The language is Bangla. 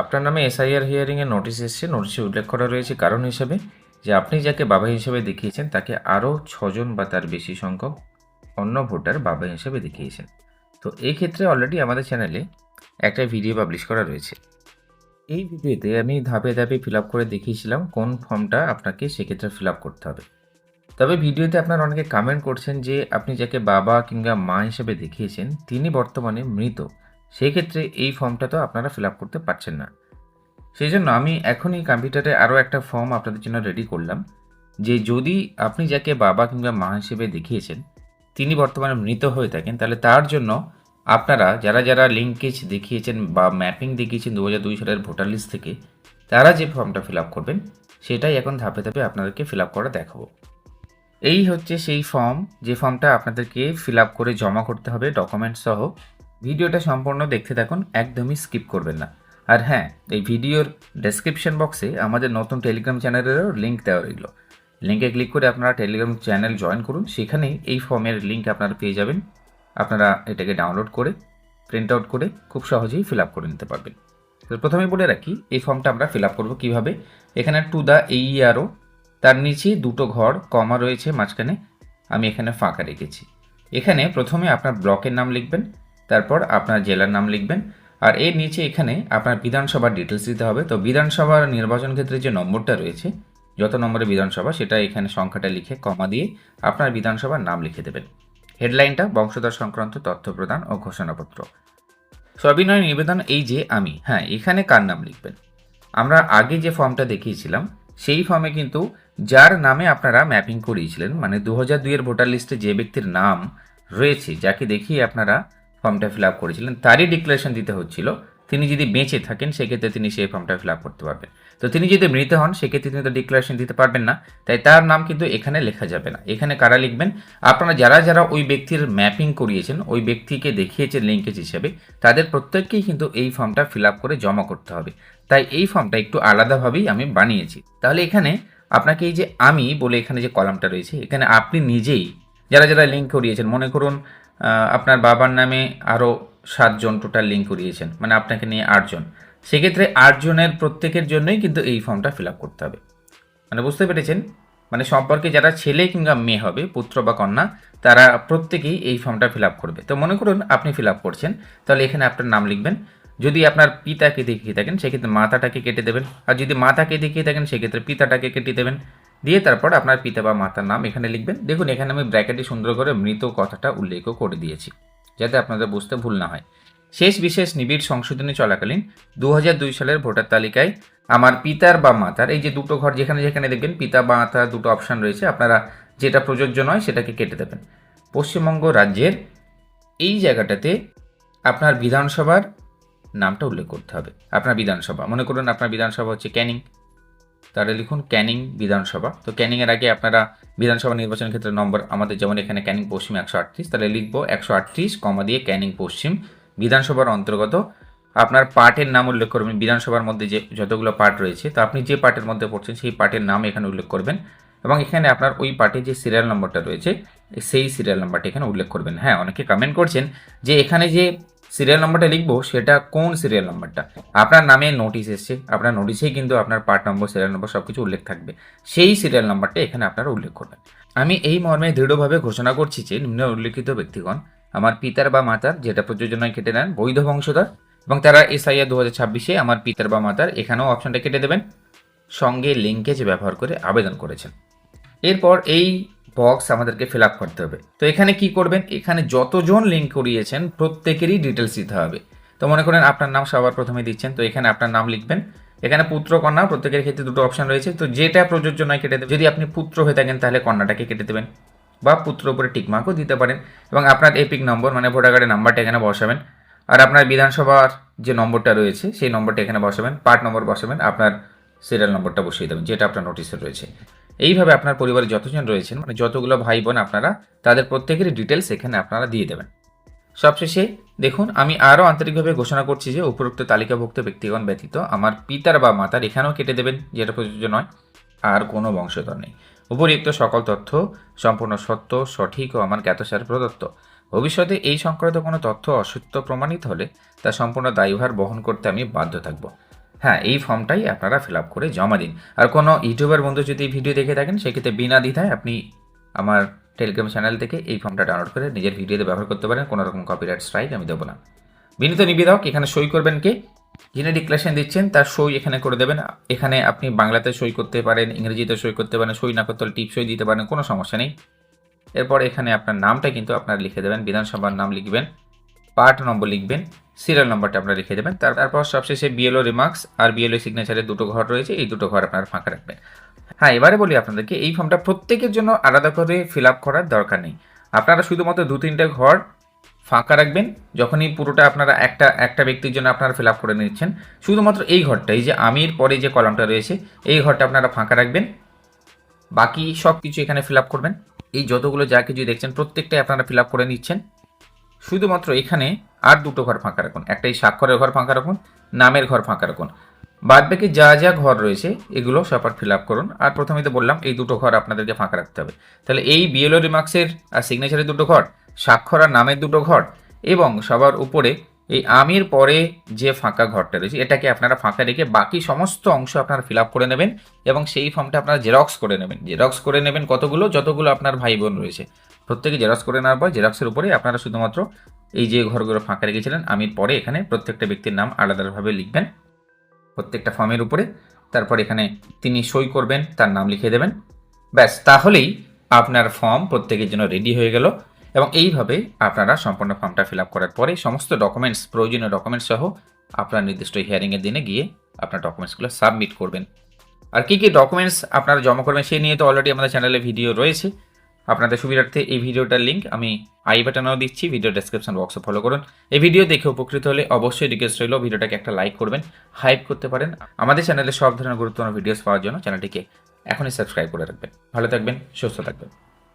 আপনার নামে এসআইআর হিয়ারিংয়ে নোটিশ এসেছে নোটিশে উল্লেখ করা রয়েছে কারণ হিসেবে যে আপনি যাকে বাবা হিসেবে দেখিয়েছেন তাকে আরও ছজন বা তার বেশি সংখ্যক অন্য ভোটার বাবা হিসেবে দেখিয়েছেন। তো এই ক্ষেত্রে অলরেডি আমাদের চ্যানেলে একটা ভিডিও পাবলিশ করা রয়েছে। এই ভিডিওতে আমি ধাপে ধাপে ফিল করে দেখিয়েছিলাম কোন ফর্মটা আপনাকে সেক্ষেত্রে ফিল করতে হবে। তবে ভিডিওতে আপনারা অনেকে কমেন্ট করছেন যে আপনি যাকে বাবা কিংবা মা হিসেবে দেখিয়েছেন, তিনি বর্তমানে মৃত। সেই ক্ষেত্রে এই ফর্মটা তো আপনারা ফিল আপ করতে পারছেন না। সেই জন্য আমি এখনই কম্পিউটারে আরও একটা ফর্ম আপনাদের জন্য রেডি করলাম, যে যদি আপনি যাকে বাবা কিংবা মা হিসেবে দেখিয়েছেন, তিনি বর্তমানে মৃত হয়ে থাকেন, তাহলে তার জন্য আপনারা যারা যারা লিঙ্কেজ দেখিয়েছেন বা ম্যাপিং দেখিয়েছেন দু দুই সালের ভোটার লিস্ট থেকে, তারা যে ফর্মটা ফিল আপ করবেন, সেটাই এখন ধাপে ধাপে আপনাদেরকে ফিল আপ করা দেখাবো। এই হচ্ছে সেই ফর্ম, যে ফর্মটা আপনাদেরকে ফিল আপ করে জমা করতে হবে ডকুমেন্টস সহ। ভিডিওটা সম্পূর্ণ দেখতে থাকুন, একদমই স্কিপ করবেন না। আর হ্যাঁ এই ভিডিওর ডেসক্রিপশন বক্সে আমাদের নতুন টেলিগ্রাম চ্যানেলেরও লিঙ্ক দেওয়া রইল। লিঙ্কে ক্লিক করে আপনারা টেলিগ্রাম চ্যানেল জয়েন করুন। সেখানেই এই ফর্মের লিঙ্ক আপনারা পেয়ে যাবেন। আপনারা এটাকে ডাউনলোড করে প্রিন্ট আউট করে খুব সহজেই ফিল আপ করে নিতে পারবেন। তো প্রথমে বলে রাখি, এই ফর্মটা আমরা ফিল আপ করব কীভাবে? এখানে টু দ্য এইআরও তার নিচে দুটো ঘর কমা রয়েছে মাঝখানে, আমি এখানে ফাঁকা রেখেছি। এখানে প্রথমে আপনার ব্লকের নাম লিখবেন তারপর আপনার জেলার নাম লিখবেন। আর এর নিচে এখানে আপনার বিধানসভার ডিটেলস দিতে হবে। তো বিধানসভার নির্বাচন ক্ষেত্রে যে নম্বরটা রয়েছে, যত নম্বরে বিধানসভা, সেটা এখানে সংখ্যাটা লিখে কমা দিয়ে আপনার বিধানসভার নাম লিখে দেবেন। হেডলাইনটা বংশধর সংক্রান্ত তথ্য প্রদান ও ঘোষণাপত্র। সবিনয় নিবেদন এই যে আমি হ্যাঁ এখানে কার নাম লিখবেন? আমরা আগে যে ফর্মটা দেখিয়েছিলাম, সেই ফর্মে কিন্তু যার নামে আপনারা ম্যাপিং করিয়েছিলেন মানে দু হাজার দুইয়ের ভোটার লিস্টে যে ব্যক্তির নাম রয়েছে, যাকে দেখিয়ে আপনারা ফর্মটা ফিল আপ করেছিলেন। তারই ডিক্লারেশন দিতে হচ্ছিল, তিনি যদি বেঁচে থাকেন, সেক্ষেত্রে তিনি সেই ফর্মটা ফিল আপ করতে পারবেন। তো তিনি যদি মৃত হন, সেক্ষেত্রে তিনি তো ডিক্লারেশন দিতে পারবেন না। তাই তার নাম কিন্তু এখানে লেখা যাবে না। এখানে কারা লিখবেন? আপনারা যারা যারা ওই ব্যক্তির ম্যাপিং করিয়েছেন, ওই ব্যক্তিকে দেখিয়েছেন লিঙ্কেজ হিসেবে, তাদের প্রত্যেককেই কিন্তু এই ফর্মটা ফিল আপ করে জমা করতে হবে। তাই এই ফর্মটা একটু আলাদাভাবেই আমি বানিয়েছি। তাহলে এখানে আপনাকে এই যে আমি বলে এখানে যে কলামটা রয়েছে, এখানে আপনি নিজেই যারা যারা লিঙ্ক করিয়েছেন, মনে করুন আপনার বাবার নামে আরও সাতজন টোটাল লিঙ্ক করিয়েছেন মানে আপনাকে নিয়ে আটজন। সেক্ষেত্রে আটজনের প্রত্যেকের জন্যই কিন্তু এই ফর্মটা ফিল আপ করতে হবে। মানে বুঝতে পেরেছেন? মানে সম্পর্কে যারা ছেলে কিংবা মেয়ে হবে, পুত্র বা কন্যা, তারা প্রত্যেকেই এই ফর্মটা ফিল আপ করবে। তো মনে করুন, আপনি ফিল আপ করছেন, তাহলে এখানে আপনার নাম লিখবেন। যদি আপনার পিতাকে দেখিয়ে থাকেন, সেক্ষেত্রে মাতাটাকে কেটে দেবেন। আর যদি মাতাকে দেখিয়ে থাকেন, সেক্ষেত্রে পিতাটাকে কেটে দেবেন। দিয়ে তারপর আপনার পিতা বা মাতার নাম এখানে লিখবেন। দেখুন, এখানে আমি ব্র্যাকেটে সুন্দর করে মৃত কথাটা উল্লেখ করে দিয়েছি, যাতে আপনাদের বুঝতে ভুল না হয়। শেষ বিশেষ নিবিড় সংশোধনী চলাকালীন দু সালের ভোটার তালিকায় আমার পিতার বা মাতার, এই যে দুটো ঘর যেখানে যেখানে দেখবেন, পিতা বা মাতার দুটো অপশান রয়েছে। আপনারা যেটা প্রযোজ্য নয় সেটাকে কেটে দেবেন। পশ্চিমবঙ্গ রাজ্যের এই জায়গাটাতে আপনার বিধানসভার নামটা উল্লেখ করতে হবে। আপনার বিধানসভা, মনে করুন আপনার বিধানসভা হচ্ছে ক্যানিং। তাহলে লিখুন ক্যানিং বিধানসভা। তো ক্যানিংয়ের আগে আপনারা বিধানসভা নির্বাচন ক্ষেত্রে নম্বর, আমাদের যেমন এখানে ক্যানিং পশ্চিম একশো আটত্রিশ, তাহলে লিখব একশো আটত্রিশ, কমা দিয়ে ক্যানিং পশ্চিম বিধানসভার অন্তর্গত। আপনার পার্টের নাম উল্লেখ করবেন, বিধানসভার মধ্যে যে যতগুলো পার্ট রয়েছে, তো আপনি যে পার্টের মধ্যে পড়ছেন সেই পার্টের নাম এখানে উল্লেখ করবেন। এবং এখানে আপনার ওই পার্টে যে সিরিয়াল নম্বরটা রয়েছে, সেই সিরিয়াল নাম্বারটা এখানে উল্লেখ করবেন। হ্যাঁ অনেকে কমেন্ট করছেন যে এখানে যে সিরিয়াল নম্বরটা লিখব, সেটা কোন সিরিয়াল নম্বরটা? আপনার নামে নোটিশ এসছে, আপনার নোটিশেই কিন্তু আপনার পার্ট নম্বর সিরিয়াল নম্বর সব কিছু উল্লেখ থাকবে। সেই সিরিয়াল নম্বরটা এখানে আপনারা উল্লেখ করবেন। আমি এই মর্মে দৃঢ়ভাবে ঘোষণা করছি যে নিম্ন উল্লেখিত ব্যক্তিগণ, আমার পিতার বা মাতার যেটা প্রযোজনায় কেটে নেন বৈধ বংশধর এবং তারা এসআইআর দু হাজার ছাব্বিশে আমার পিতার বা মাতার এখানেও অপশনটা কেটে দেবেন। সঙ্গে লিঙ্কেজ ব্যবহার করে আবেদন করেছেন। এরপর এই বক্স আমাদেরকে ফিল আপ করতে হবে। তো এখানে কি করবেন? এখানে যতজন লিঙ্ক করিয়েছেন, প্রত্যেকেরই ডিটেলস দিতে হবে। তো মনে করেন আপনার নাম সবার প্রথমে দিচ্ছেন, তো এখানে আপনার নাম লিখবেন। এখানে পুত্র কন্যা, প্রত্যেকের ক্ষেত্রে দুটো অপশন রয়েছে। তো যেটা প্রযোজ্য নয় কেটে দেবেন। যদি আপনি পুত্র হয়ে থাকেন, তাহলে কন্যাটাকে কেটে দেবেন। বা পুত্র উপরে টিকমার্কও দিতে পারেন। এবং আপনার এপিক নম্বর মানে ভোটার কার্ডের নাম্বারটা এখানে বসাবেন। আর আপনার বিধানসভার যে নম্বরটা রয়েছে, সেই নম্বরটা এখানে বসাবেন। পার্ট নম্বর বসাবেন। আপনার সিরিয়াল নম্বরটা বসিয়ে দেবেন, যেটা আপনার নোটিশে রয়েছে। এইভাবে আপনার পরিবারে যতজন রয়েছেন মানে যতগুলো ভাই বোন আপনারা, তাদের প্রত্যেকেরই ডিটেলস এখানে আপনারা দিয়ে দেবেন। সবশেষে দেখুন, আমি আরও আন্তরিকভাবে ঘোষণা করছি যে উপরোক্ত তালিকাভুক্ত ব্যক্তিগণ ব্যতীত আমার পিতার বা মাতার এখানেও কেটে দেবেন, যেটা প্রযোজ্য নয়। আর কোনো বংশধর নেই। উপরিউক্ত সকল তথ্য সম্পূর্ণ সত্য, সঠিক ও আমার জ্ঞাতসারে প্রদত্ত। ভবিষ্যতে এই সংক্রান্ত কোনো তথ্য অসত্য প্রমাণিত হলে তা সম্পূর্ণ দায়ভার বহন করতে আমি বাধ্য থাকব। হ্যাঁ এই ফর্মটাই আপনারা ফিল আপ করে জমা দিন। আর কোনো ইউটিউবার বন্ধু যদি ভিডিও দেখে থাকেন, সেক্ষেত্রে বিনা দ্বিধায় আপনি আমার টেলিগ্রাম চ্যানেল থেকে এই ফর্মটা ডাউনলোড করে নিজের ভিডিওতে ব্যবহার করতে পারেন, কোনো রকম কপিরাইট স্ট্রাইক আমি দেবো না। বিনীত নিবেদক, এখানে সই করবেন কে? যিনি ডিক্লারেশন দিচ্ছেন, তার সই এখানে করে দেবেন। এখানে আপনি বাংলাতে সই করতে পারেন, ইংরেজিতে সই করতে পারেন, সই না করতে টিপ সই দিতে পারেন, কোনো সমস্যা নেই। এরপর এখানে আপনার নামটা কিন্তু আপনার লিখে দেবেন, বিধানসভার নাম লিখবেন। পার্ট নম্বর লিখবেন সিরিয়াল নম্বরটা আপনারা লিখে দেবেন। তার- তারপর সবশেষে বিএলও রিমার্কস আর বিএলও সিগনেচারের দুটো ঘর রয়েছে, এই দুটো ঘর আপনারা ফাঁকা রাখবেন। হ্যাঁ এবারে বলি আপনাদেরকে, এই ফর্মটা প্রত্যেকের জন্য আলাদা করে ফিল আপ করার দরকার নেই। আপনারা শুধুমাত্র দু তিনটে ঘর ফাঁকা রাখবেন, যখনই পুরোটা আপনারা একটা একটা ব্যক্তির জন্য আপনারা ফিল আপ করে নিচ্ছেন। শুধুমাত্র এই ঘরটা, এই যে আমির পরে যে কলমটা রয়েছে, এই ঘরটা আপনারা ফাঁকা রাখবেন। বাকি সব কিছু এখানে ফিল আপ করবেন। এই যতগুলো যা কিছু দেখছেন, প্রত্যেকটাই আপনারা ফিল আপ করে নিচ্ছেন। শুধুমাত্র এখানে আর দুটো ঘর ফাঁকা রাখুন। একটাই স্বাক্ষরের ঘর ফাঁকা রাখুন, নামের ঘর ফাঁকা রাখুন। বাদ বাকি যা যা ঘর রয়েছে, এগুলো সবার ফিল আপ করুন। আর প্রথমে তো বললাম, এই দুটো ঘর আপনাদেরকে ফাঁকা রাখতে হবে। তাহলে এই বিএলও রিমার্কসের আর সিগনেচারের দুটো ঘর, স্বাক্ষর আর নামের দুটো ঘর, এবং সবার উপরে এই আমির পরে যে ফাঁকা ঘরটা রয়েছে, এটাকে আপনারা ফাঁকা রেখে বাকি সমস্ত অংশ আপনারা ফিল আপ করে নেবেন, এবং সেই ফর্মটা আপনারা জেরক্স করে নেবেন। জেরক্স করে নেবেন কতগুলো, যতগুলো আপনার ভাই বোন রয়েছে। প্রত্যেকে জেরক্স করে নেওয়ার পর জেরক্সের উপরে আপনারা শুধুমাত্র এই যে ঘরগুলো ফাঁকা রেখেছিলেন, আমি পরে এখানে প্রত্যেকটা ব্যক্তির নাম আলাদাভাবে লিখবেন। প্রত্যেকটা ফর্মের উপরে। তারপর এখানে তিনি সই করবেন, তার নাম লিখে দেবেন। ব্যাস, তাহলেই আপনার ফর্ম প্রত্যেকের জন্য রেডি হয়ে গেল এবং এইভাবে আপনারা সম্পূর্ণ ফর্মটা ফিল আপ করার পরে সমস্ত ডকুমেন্টস, প্রয়োজনীয় ডকুমেন্টস সহ আপনার নির্দিষ্ট হিয়ারিংয়ের দিনে গিয়ে আপনার ডকুমেন্টসগুলো সাবমিট করবেন। আর কী কী ডকুমেন্টস আপনারা জমা করবেন সেই নিয়ে তো অলরেডি আমাদের চ্যানেলে ভিডিও রয়েছে। আপনাদের সুবিধার্থে এই ভিডিওটার লিঙ্ক আমি আই বাটানাও দিচ্ছি ভিডিও ডেসক্রিপশন বক্সে ফলো করুন। এই ভিডিও দেখে উপকৃত হলে অবশ্যই রিকোয়েস্ট রইল, ভিডিওটাকে একটা লাইক করবেন হাইপ করতে পারেন। আমাদের চ্যানেলে সব ধরনের গুরুত্বপূর্ণ ভিডিওস পাওয়ার জন্য চ্যানেলটিকে এখনই সাবস্ক্রাইব করে রাখবেন। ভালো থাকবেন, সুস্থ থাকবেন।